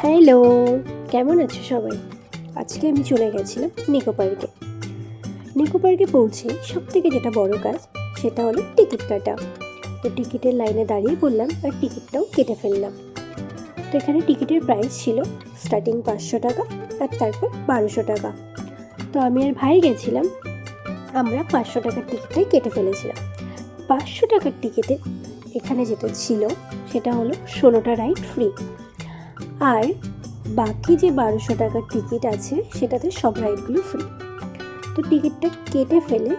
Hello কেমন আছো সবাই? আজকে আমি চলে গেছিলাম নিকো পার্কে নিকো পার্কে পৌঁছে সব থেকে যেটা বড় কাজ, সেটা হলো টিকিট কাটা। তো টিকিটের লাইনে দাঁড়িয়ে পড়লাম আর টিকিটটাও কেটে ফেললাম। তো এখানে টিকিটের প্রাইস ছিল স্টার্টিং পাঁচশো টাকা আর তারপর বারোশো টাকা। তো আমি আর ভাই গেছিলাম, আমরা পাঁচশো টাকার টিকিটটাই কেটে ফেলেছিলাম। পাঁচশো টাকার টিকিটে এখানে যেটা ছিল, সেটা হলো ষোলোটা রাইড ফ্রি আর বাকি যে বারোশো টাকার টিকিট আছে, সেটাতে সব রাইডগুলো ফ্রি তো টিকিটটা কেটে ফেলে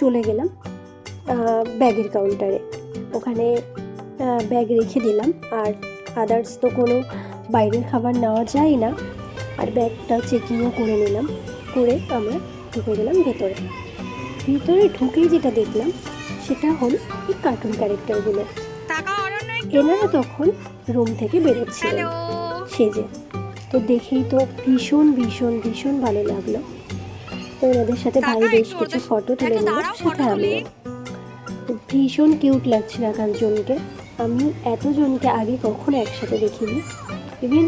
চলে গেলাম ব্যাগের কাউন্টারে ওখানে ব্যাগ রেখে দিলাম। আর আদার্স তো কোনো বাইরের খাবার নেওয়া যায় না। আর ব্যাগটা চেকিংও করে নিলাম, করে আমরা ঢুকে গেলাম ভেতরে। ভিতরে ঢুকেই যেটা দেখলাম, সেটা হলো এই কার্টুন ক্যারেক্টারগুলো এনারা তখন রুম থেকে বেরোচ্ছিলেন হ্যালো সেজে তো দেখেই তো ভীষণ ভীষণ ভীষণ ভালো লাগল। তো ওনাদের সাথে ভাই বেশ কিছু ফটো তুলে নিলাম দাঁড়াও, সাথে আমিও। ভীষণ কিউট লাগছিল একান্তজনকে আমি এতজনকে আগে কখনো একসাথে দেখিনি। ইভেন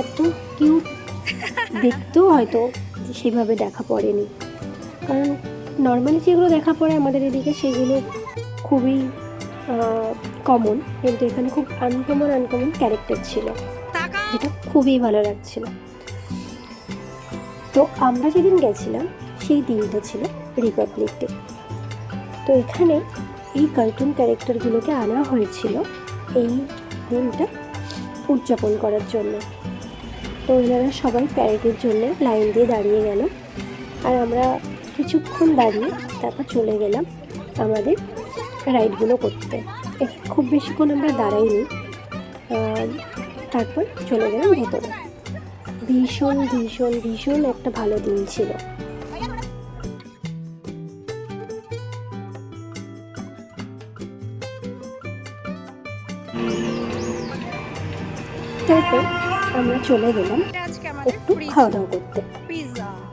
এত কিউট দেখতেও হয়তো সেভাবে দেখা পড়েনি। কারণ নর্মালি যেগুলো দেখা পড়ে আমাদের এদিকে সেগুলো খুবই কমন কিন্তু এখানে খুব আনকমন আনকমন ক্যারেক্টার ছিল। যেটা খুবই ভালো লাগছিল। তো আমরা যেদিন গেছিলাম সেই দিনটা ছিল রিপাবলিক ডে তো এখানে এই কার্টুন ক্যারেক্টারগুলোকে আনা হয়েছিল এই দিনটা উদযাপন করার জন্য। তো এনারা সবাই প্যারেডের জন্য লাইন দিয়ে দাঁড়িয়ে গেল। আর আমরা কিছুক্ষণ দাঁড়িয়ে তারপর চলে গেলাম আমাদের রাইডগুলো করতে। খুব বেশিক্ষণ আমরা দাঁড়াইনি। তারপর চলে গেলাম ভেতরে। ভীষণ ভীষণ ভীষণ একটা ভালো দিন ছিল। তারপর আমরা চলে গেলাম একটু খাওয়া দাওয়া করতে।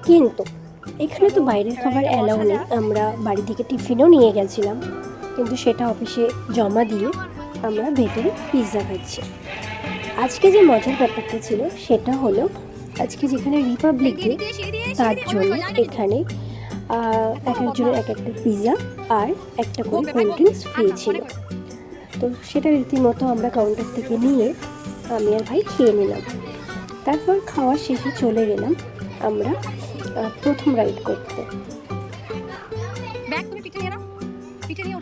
কিন্তু এখানে তো বাইরের খাবার অ্যালাউ নেই। আমরা বাড়ি থেকে টিফিনও নিয়ে গেছিলাম। কিন্তু সেটা অফিসে জমা দিয়ে আমরা ভেতরে পিৎজা খাচ্ছি। আজকে যে মজার ব্যাপারটা ছিল সেটা হলো, আজকে যেখানে রিপাবলিক ডে তার জন্য এখানে এক একজনের এক একটা পিৎজা আর একটা করে কোল্ড ড্রিঙ্কস ফ্রি ছিল। তো সেটা রীতিমতো আমরা কাউন্টার থেকে নিয়ে আমি আর ভাই খেয়ে নিলাম। তারপর খাওয়া শেষে চলে গেলাম আমরা প্রথম রাইড করতে। ব্যাগ পিঠে পিঠে নিয়ে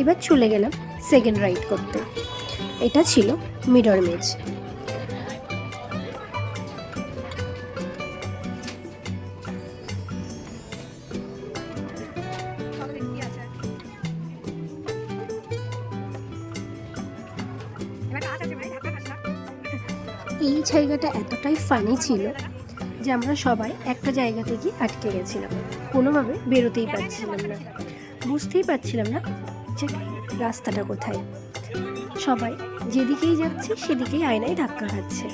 এবার চলে গেলাম সেকেন্ড রাইড করতে। এটা ছিল মিডর মেজ এই জায়গাটা এতটাই ফানি ছিল যে আমরা সবাই একটা জায়গা থেকে আটকে গেছিলাম। কোনোভাবে বেরোতেই পারছিলাম না। বুঝতেই পারছিলাম না যে রাস্তাটা কোথায়। সবাই যেদিকেই যাচ্ছে সেদিকেই আয়নায় ধাক্কা খাচ্ছে।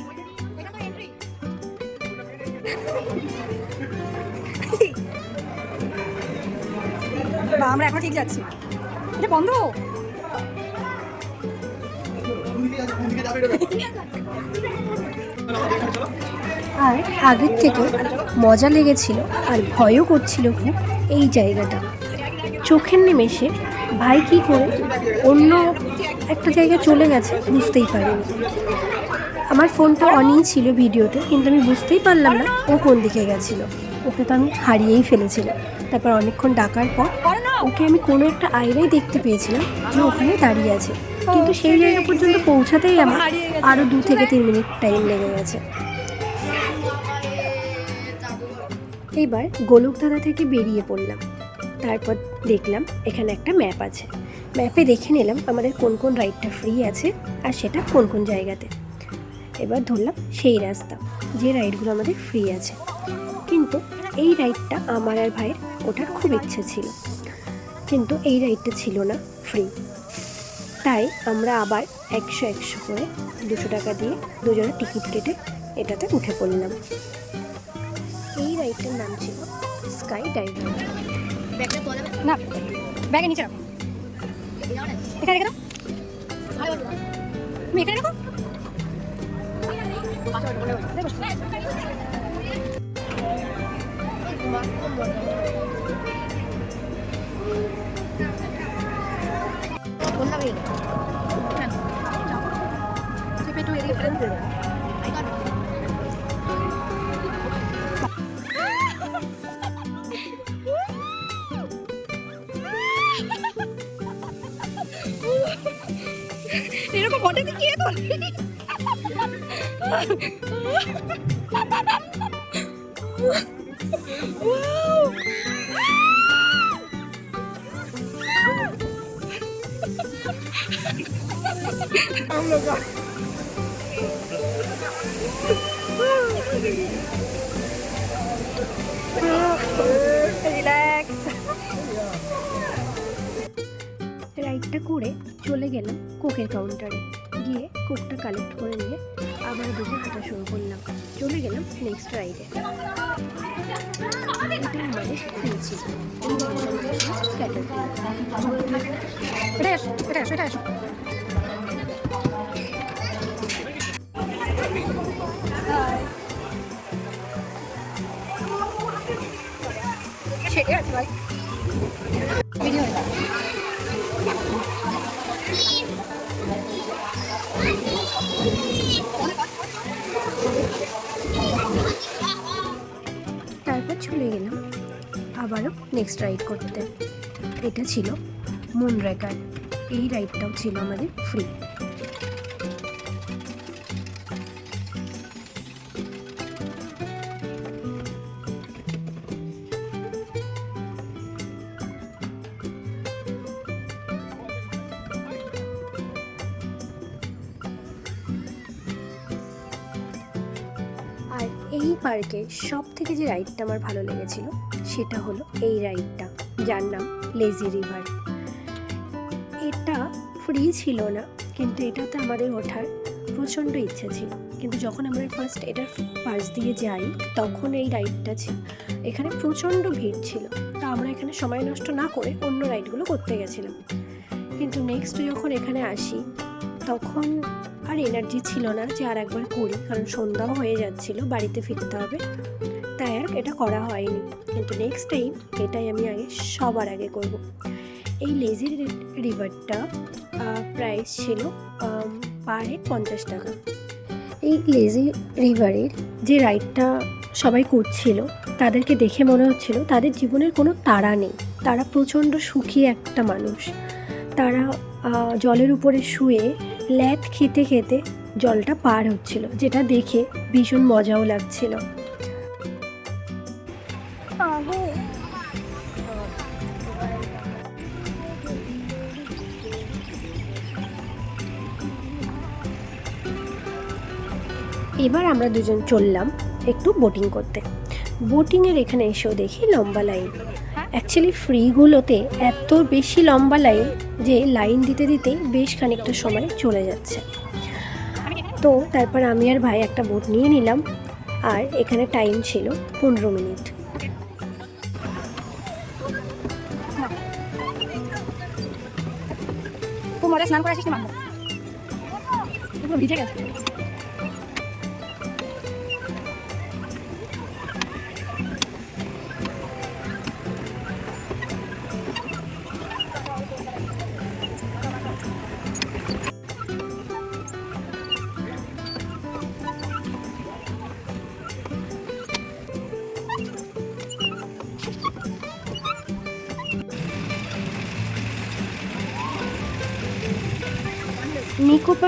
আমরা এখন ঠিক যাচ্ছি। এটা বন্ধ? আর আগের থেকে মজা লেগেছিল আর ভয়ও করছিল খুব এই জায়গাটা। চোখের নিমেষে ভাই কী করে অন্য একটা জায়গায় চলে গেছে বুঝতেই পারিনি। আমার ফোনটা অনই ছিল ভিডিওতে, কিন্তু আমি বুঝতেই পারলাম না ও কোন দিকে গেছিল। ওকে তো আমি হারিয়েই ফেলেছিলাম। তারপর অনেকক্ষণ ডাকার পর ওকে আমি কোনো একটা আয়নায় দেখতে পেয়েছিলাম যে ওখানে দাঁড়িয়ে আছে। কিন্তু সেই জায়গা পর্যন্ত পৌঁছাতেই আমার আরও দু থেকে তিন মিনিট টাইম লেগে গেছে। এইবার গোলকধারা থেকে বেরিয়ে পড়লাম। তারপর দেখলাম এখানে একটা ম্যাপ আছে। ম্যাপে দেখে নিলাম আমাদের কোন কোন রাইডটা ফ্রি আছে আর সেটা কোন কোন জায়গাতে। এবার ধরলাম সেই রাস্তা যে রাইডগুলো আমাদের ফ্রি আছে। কিন্তু এই রাইডটা আমার আর ভাইয়ের ওঠার খুব ইচ্ছে ছিল। কিন্তু এই রাইডটা ছিল না ফ্রি তাই আমরা আবার একশো একশো করে দুশো টাকা দিয়ে দুজনে টিকিট কেটে এটাতে উঠে পড়লাম। এই রাইডটার নাম ছিল স্কাই ডাইভার। না, ব্যাগে নিচে এখানে রেখে দাও। তুমি এখানে রাখো। এরকম ঘটে কি কে রিল্যাক্স রাইডটা করে চলে গেলাম কোকের কাউন্টারে গিয়ে কোকটা কালেক্ট করে নিয়ে আবার দুজন হাঁটা শুরু করলাম। চলে গেলাম নেক্সট রাইডে এটা আমাদের Caterpillar। এটা এটা এটা নেক্সট রাইড করতে। এটা ছিল মুন রেকার এই রাইডটাও ছিল আমাদের ফ্রি আর এই পার্কে সব থেকে যে রাইডটা আমার ভালো লেগেছিল সেটা হলো এই রাইডটা, যার নাম লেজি রিভার এটা ফ্রি ছিল না, কিন্তু এটাতে আমাদের ওঠার প্রচণ্ড ইচ্ছা ছিল। কিন্তু যখন আমরা ফার্স্ট এটার পাশ দিয়ে যাই, তখন এই রাইডটা ছিল। এখানে প্রচণ্ড ভিড় ছিল। তা আমরা এখানে সময় নষ্ট না করে অন্য রাইডগুলো করতে গেছিলাম। কিন্তু নেক্সট যখন এখানে আসি, তখন আর এনার্জি ছিল না যে আর একবার করি, কারণ সন্ধ্যাও হয়ে যাচ্ছিল, বাড়িতে ফিরতে হবে। তাই আর এটা করা হয়নি। কিন্তু নেক্সট টাইম এটাই আমি আগে সবার আগে করব। এই লেজি রিভারটা প্রাইস ছিল পার হেড পঞ্চাশ টাকা। এই লেজি রিভারের যে রাইডটা সবাই করছিল, তাদেরকে দেখে মনে হচ্ছিল তাদের জীবনের কোনো তাড়া নেই। তারা প্রচণ্ড সুখী একটা মানুষ। তারা জলের উপরে শুয়ে ল্যাথ খেতে খেতে জলটা পার হচ্ছিল, যেটা দেখে ভীষণ মজাও লাগছিল। এবার আমরা দুজন চললাম একটু বোটিং করতে। বোটিংয়ের এখানে এসেও দেখি লম্বা লাইন অ্যাকচুয়ালি ফ্রিগুলোতে এত বেশি লম্বা লাইন যে লাইন দিতে দিতেই বেশ খানিকটা সময় চলে যাচ্ছে। তো তারপর আমি আর ভাই একটা বোট নিয়ে নিলাম আর এখানে টাইম ছিল পনেরো মিনিট। স্নান করে আসিস ভিজে গেছে।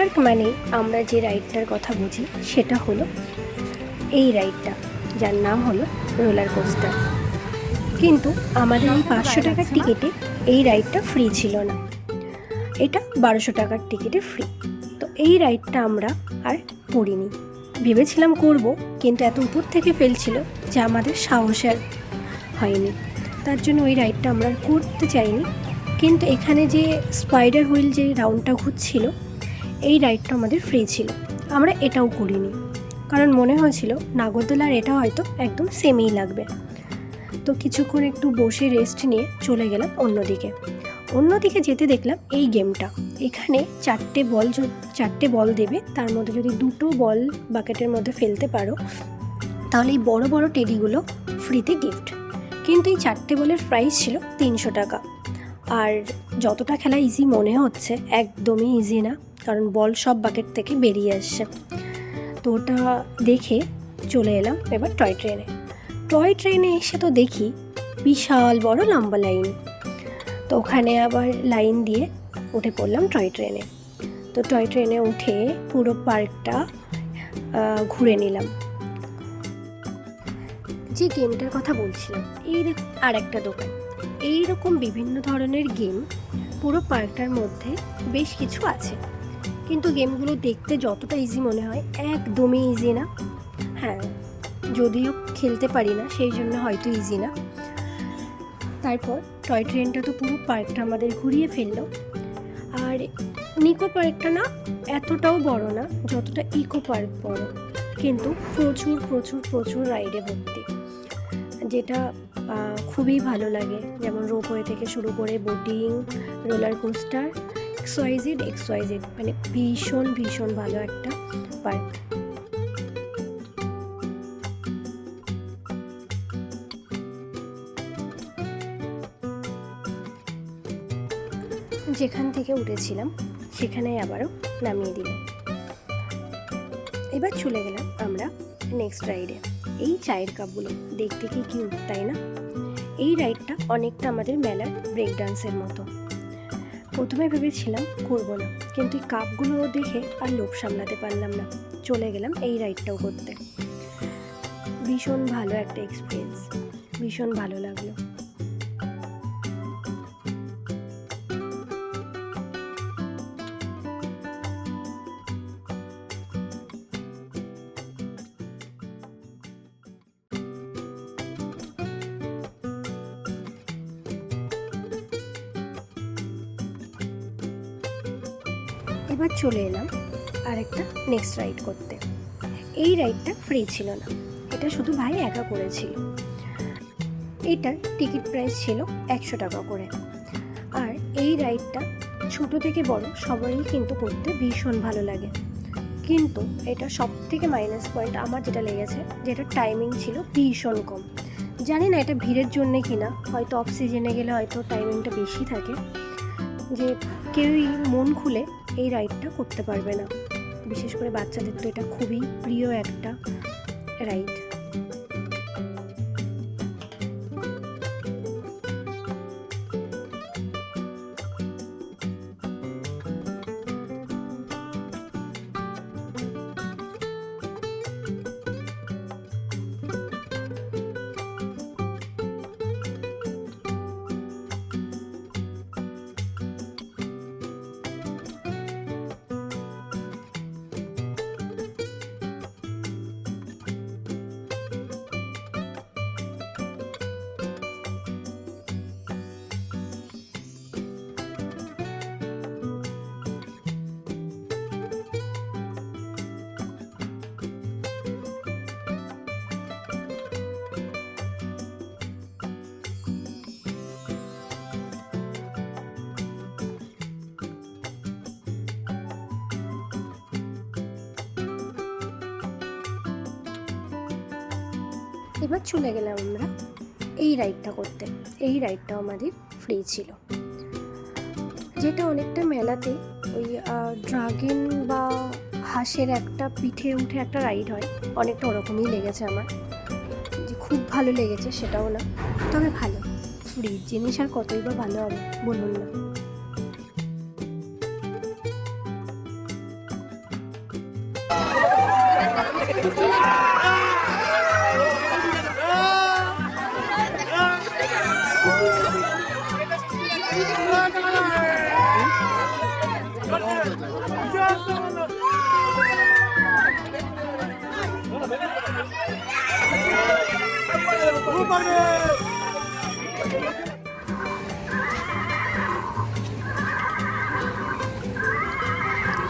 পার্ক মানে আমরা যে রাইডটার কথা বুঝি, সেটা হলো এই রাইডটা, যার নাম হলো রোলার কোস্টার। কিন্তু আমাদের এই পাঁচশো টাকার টিকিটে এই রাইডটা ফ্রি ছিল না। এটা বারোশো টাকার টিকিটে ফ্রি। তো এই রাইডটা আমরা আর করিনি। ভেবেছিলাম করব, কিন্তু এত উপর থেকে ফেলছিল যে আমাদের সাহস আর হয়নি। তার জন্য ওই রাইডটা আমরা করতে চাইনি। কিন্তু এখানে যে স্পাইডার হুইল যে রাউন্ডটা ঘুরছিল এই রাইডটা আমাদের ফ্রি ছিল। আমরা এটাও করিনি। কারণ মনে হয়েছিল নাগরদোলা আর এটা হয়তো একদম সেমই লাগবে। তো কিছুক্ষণ একটু বসে রেস্ট নিয়ে চলে গেলাম অন্যদিকে। অন্যদিকে যেতে দেখলাম এই গেমটা এখানে চারটে বল চারটে বল দেবে। তার মধ্যে যদি দুটো বল বাকেটের মধ্যে ফেলতে পারো, তাহলে এই বড় বড় টেডিগুলো ফ্রিতে গিফট কিন্তু এই চারটে বলের প্রাইস ছিল তিনশো টাকা। আর যতটা খেলা ইজি মনে হচ্ছে, একদমই ইজি না। কারণ বল সব বাকেট থেকে বেরিয়ে আসছে। তো ওটা দেখে চলে এলাম এবার টয় ট্রেনে টয় ট্রেনে এসে তো দেখি বিশাল বড় লম্বা লাইন তো ওখানে আবার লাইন দিয়ে উঠে পড়লাম টয় ট্রেনে তো টয় ট্রেনে উঠে পুরো পার্কটা ঘুরে নিলাম। যে গেমটার কথা বলছিলাম, এই আর একটা দোকান। এই রকম বিভিন্ন ধরনের গেম পুরো পার্কটার মধ্যে বেশ কিছু আছে। কিন্তু গেমগুলো দেখতে যতটা ইজি মনে হয়, একদমই ইজি না। হ্যাঁ যদিও খেলতে পারি না, সেই জন্য হয়তো ইজি না। তারপর টয় ট্রেনটা তো পুরো পার্কটা আমাদের ঘুরিয়ে ফেলল। আর নিকো পার্কটা না এতটাও বড় না, যতটা ইকো পার্ক বড়। কিন্তু প্রচুর প্রচুর প্রচুর রাইডে ভর্তি। যেটা খুবই ভালো লাগে। যেমন রোপওয়ে থেকে শুরু করে boating roller coaster XYZ XYZ মানে ভীষণ ভীষণ ভালো একটা পার্ক। যেখান থেকে উঠেছিলাম সেখানে আবারও নামিয়ে দিল এবার চলে গেলাম আমরা নেক্সট রাইডে এই চায়ের কাপগুলো দেখতে কি কিউট তাই না? এই রাইডটা অনেকটা আমাদের মেলার ব্রেক ডান্সের মতো। প্রথমে ভেবেছিলাম করব না, কিন্তু এই কাপগুলো দেখে আর লোভ সামলাতে পারলাম না। চলে গেলাম এই রাইডটাও করতে। ভীষণ ভালো একটা এক্সপিরিয়েন্স ভীষণ ভালো লাগল। একটা নেক্সট রাইড করতে। এই রাইডটা ফ্রি ছিল না। এটা শুধু ভাই একা করেছিল। এটার টিকিট প্রাইস ছিল একশো টাকা করে। আর এই রাইডটা ছোট থেকে বড় সবারই কিন্তু করতে ভীষণ ভালো লাগে। কিন্তু এটা সব থেকে মাইনাস পয়েন্ট আমার যেটা লেগেছে যেটা টাইমিং ছিল ভীষণ কম। জানি না এটা ভিড়ের জন্যে কিনা, হয়তো অফ সিজনে গেলে হয়তো টাইমিংটা বেশি থাকে। যে কেউই মন খুলে এই রাইডটা করতে পারবে না। বিশেষ করে বাচ্চাদের তো এটা খুবই প্রিয় একটা রাইড এবার চলে গেলাম আমরা এই রাইডটা করতে। এই রাইডটাও আমাদের ফ্রি ছিল। যেটা অনেকটা মেলাতে ওই ড্রাগন বা হাঁসের একটা পিঠে উঠে একটা রাইড হয়। অনেকটা ওরকমই লেগেছে আমার। যে খুব ভালো লেগেছে সেটাও না। তবে ভালো। ফ্রি জিনিস আর কতই বা ভালো হবে, বলুন না।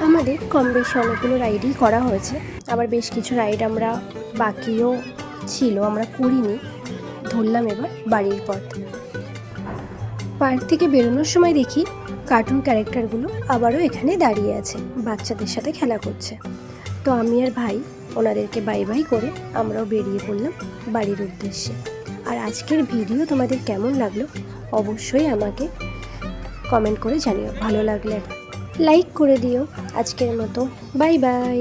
আমাদের কম বেশি অনেকগুলো রাইডই করা হয়েছে। আবার বেশ কিছু রাইড আমরা বাকিও ছিল, আমরা করিনি। ধরলাম এবার বাড়ির পথ। পার্ক থেকে বেরোনোর সময় দেখি কার্টুন ক্যারেক্টারগুলো আবারও এখানে দাঁড়িয়ে আছে, বাচ্চাদের সাথে খেলা করছে। তো আমি আর ভাই, ওনাদেরকে বাই বাই করে আমরাও বেরিয়ে পড়লাম বাড়ির উদ্দেশ্যে। আর আজকের ভিডিও তোমাদের কেমন লাগল অবশ্যই আমাকে কমেন্ট করে জানিও। ভালো লাগলে লাইক করে দিও। আজকের মতো বাই বাই